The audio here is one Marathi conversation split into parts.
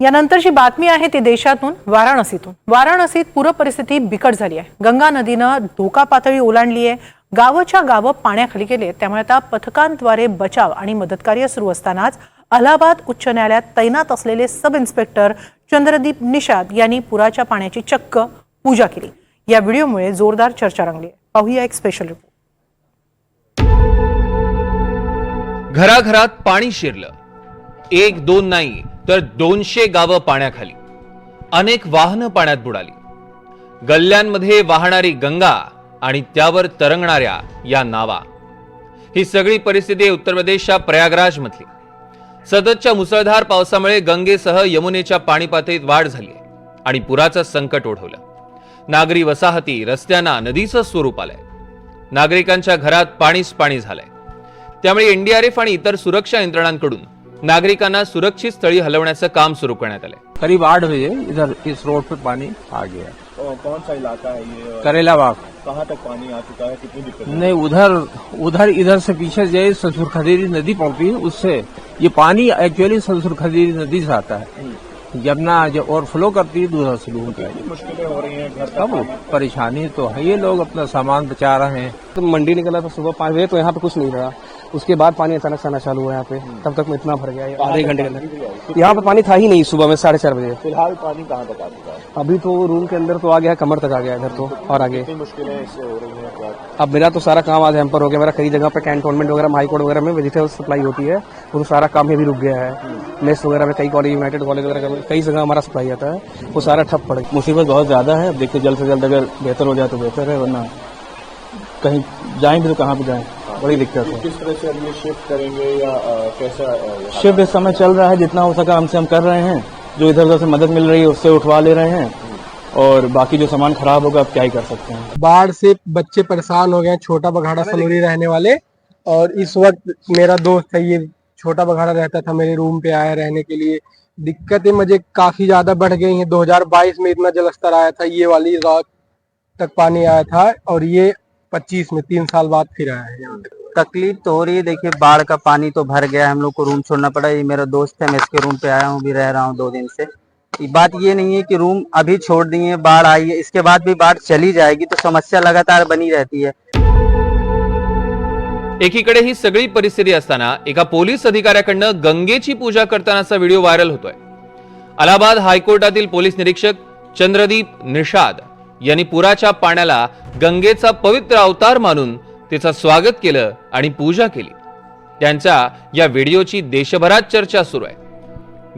यानंतरची बातमी आहे ती देशातून वाराणसीतून. वाराणसीत पूरपरिस्थिती बिकट झाली आहे. गंगा नदीनं धोका पातळी ओलांडली आहे. गावच्या गावं पाण्याखाली गेले त्यामुळे आता पथकांद्वारे बचाव आणि मदतकार्य सुरू असतानाच अलाहाबाद उच्च न्यायालयात तैनात असलेले सब इन्स्पेक्टर चंद्रदीप निषाद यांनी पुराच्या पाण्याची चक्क पूजा केली. या व्हिडिओमुळे जोरदार चर्चा रंगली आहे. पाहूया एक स्पेशल रिपोर्ट घराघरात पाणी शिरलं. एक दोन नाही. तर दोनशे गावं पाण्याखाली अनेक वाहनं पाण्यात बुडाली. गल्ल्यांमध्ये वाहणारी गंगा आणि त्यावर तरंगणाऱ्या या नावा. ही सगळी परिस्थिती उत्तर प्रदेशच्या प्रयागराज मधली सततच्या मुसळधार पावसामुळे गंगेसह यमुनेच्या पाणी पातळीत वाढ झाली आणि पुराचं संकट ओढवलं. नागरी वसाहती रस्त्यांना नदीचं स्वरूप आलंय. नागरिकांच्या घरात पाणीच पाणी झालंय. त्यामुळे एनडीआरएफ आणि इतर सुरक्षा यंत्रणांकडून नागरिकांना सुरक्षित स्थळी हलवण्याचं काम सुरू करण्यात आलंय. करीब आठ बजे इधर इस रोड पे पानी आ गया. और कौन सा इलाका है ये करेला बाग. कहाँ तक पानी आ चुका है? कितनी दिक्कत है? नहीं उधर उधर इधर से पीछे जो ससुर खदेरी नदी पड़ती है उससे ये पानी एक्चुअली ससुर खदेरी नदी से आता है। यमुना जब ओवरफ्लो करती है तो उधर से होता है मुश्किलें हो रही हैं घर तब परेशानी तो है ये लोग अपना सामान बचा रहे हैं। तो मंडी निकला था सुबह पाँच बजे तो यहाँ पे कुछ नहीं रहा। उसके बाद पानी अचानक से आना चालू हुआ यहाँ पे। तब तक में इतना भर गया। आधे घंटे के अंदर। यहाँ पे पानी था ही नहीं सुबह में साढ़े चार बजे। फ़िलहाल पानी कहाँ तक आ चुका है? अभी तो रूम के अंदर तो आ गया कमर तक आ गया इधर तो और आगे। अब मेरा तो सारा काम आज हैम्पर हो गया। मेरा कई जगह पे कैंटोनमेंट वगैरह हाईकोर्ट वगैरह में वेजिटेबल सप्लाई होती है। वो तो सारा काम भी रुक गया है। मेस वगैरह में कई कॉलेज यूनाइटेड कॉलेज वगैरह कई जगह हमारा सप्लाई आता है। वो सारा ठप पड़ गया। मुसीबत बहुत ज़्यादा है। अब देखते जल्द से जल्द अगर बेहतर हो जाए तो बेहतर है वरना कहीं जाएँ भी तो कहाँ पे जाएँ? बड़ी दिक्कत है। किस तरह से अब ये शिफ्ट करेंगे या कैसा शिफ्ट इस समय चल रहा है जितना हो सका हमसे हम कर रहे हैं। जो इधर उधर से मदद मिल रही है उससे उठवा ले रहे हैं। और बाकी जो सामान खराब होगा आप क्या ही कर सकते हैं। बाढ़ से बच्चे परेशान हो गए हैं, छोटा बघाड़ा सनोरी रहने वाले। और इस वक्त मेरा दोस्त है ये छोटा बघाड़ा रहता था मेरे रूम पे आया रहने के लिए। दिक्कतें मुझे काफ़ी ज़्यादा बढ़ गई हैं। 2022 में इतना जलस्तर आया था ये वाली रात तक पानी आया था। और ये 25 में तीन साल बाद फिर आया है यहाँ तक तकलीफ तो हो रही है। देखिए बाढ़ का पानी तो भर गया हम लोग को रूम छोड़ना पड़ा। ये मेरा दोस्त है मैं इसके रूम पे आया हूँ भी रह रहा हूँ दो दिन से। बात ये नहीं है कि रूम अभी छोड़ दिए बाढ़ आई है। इसके बाद भी बाढ़ चली जाएगी तो समस्या लगातार बनी रहती है। एकीकडे ही सगळी परिस्थिती असताना एका पोलीस अधिकाऱ्याकडनं गंगेची पूजा करतानाचा व्हिडिओ व्हायरल होतोय. अलाहाबाद हायकोर्टातील पोलीस निरीक्षक चंद्रदीप निषाद यांनी पुराच्या पाण्याला गंगेचा पवित्र अवतार मानून तिचं स्वागत केलं आणि पूजा केली. त्यांच्या या व्हिडिओची देशभरात चर्चा सुरू आहे.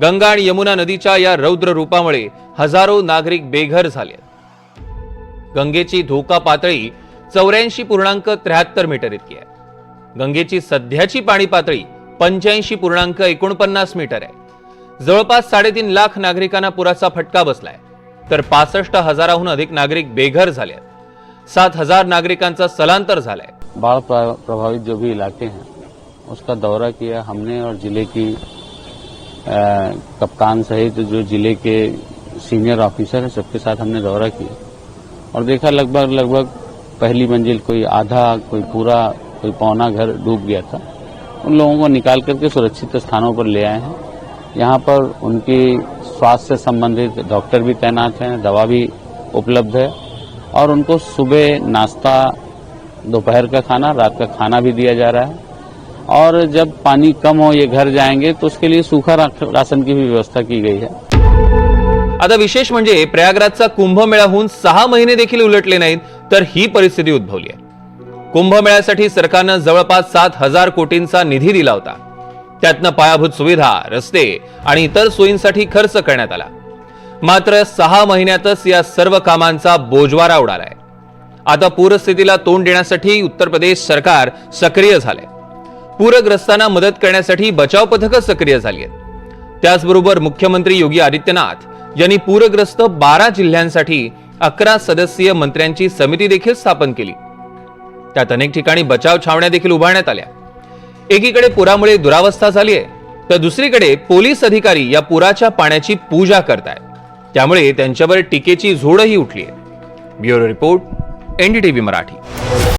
गंगा आणि यमुना नदीच्या या रौद्र रूपामुळे हजारो नागरिक बेघर झाले. गंगेची धोका पातळी चौऱ्याऐंशी पूर्णांक त्र्याहत्तर मीटर इतकी आहे. गंगेची सध्याची पाणी पातळी पंच्याऐंशी पूर्णांक एकोणपन्नास मीटर आहे. जवळपास साडेतीन लाख नागरिकांना पुराचा फटका बसलाय. तर पासष्ट हजाराहून अधिक नागरिक बेघर झाले सात हजार नागरिकांचा स्थलांतर झालाय. बाढ़ प्रभावित जो भी इलाके हैं उसका दौरा किया हमने और ज़िले की अ, कप्तान सहित जो ज़िले के सीनियर ऑफिसर हैं सबके साथ हमने दौरा किया। और देखा लगभग लगभग पहली मंजिल कोई आधा कोई पूरा कोई पौना घर डूब गया था। उन लोगों को निकाल करके सुरक्षित स्थानों पर ले आए हैं। यहाँ पर उनकी स्वास्थ्य से संबंधित डॉक्टर भी तैनात हैं दवा भी उपलब्ध है। और उनको सुबह नाश्ता दोपहर का खाना रात का खाना भी दिया जा रहा है। और जब पानी कम हो ये घर जाएंगे तो उसके लिए सूखा राशन की भी व्यवस्था की गई है। आता विशेष म्हणजे प्रयागराजचा कुंभमेळा होऊन सहा महिने देखील उलटले नाहीत तर ही परिस्थिती उद्भवली आहे. कुंभमेळ्यासाठी सरकारनं जवळपास सात हजार कोटींचा निधी दिला होता. त्यातनं पायाभूत सुविधा रस्ते आणि इतर सोयींसाठी खर्च करण्यात आला. मात्र सहा महिन्यातच या सर्व कामांचा बोजवारा उडालाय. आता पूरस्थितीला तोंड देण्यासाठी उत्तर प्रदेश सरकार सक्रिय झाले पूरग्रस्तांना मदत करण्यासाठी बचाव पथकं सक्रिय झाली आहेत. त्याचबरोबर मुख्यमंत्री योगी आदित्यनाथ यांनी पूरग्रस्त बारा जिल्ह्यांसाठी अकरा सदस्यीय मंत्र्यांची समिती देखील स्थापन केली. त्यात अनेक ठिकाणी बचाव छावण्या देखील उभारण्यात आल्या. एकीकडे पुरामुळे दुरावस्था झाली आहे तर दुसरीकडे पोलीस अधिकारी या पुराच्या पाण्याची पूजा करतायत. त्यामुळे त्यांच्यावर टीकेची झोडही उठली आहे ब्युरो रिपोर्ट एनडीटीव्ही मराठी.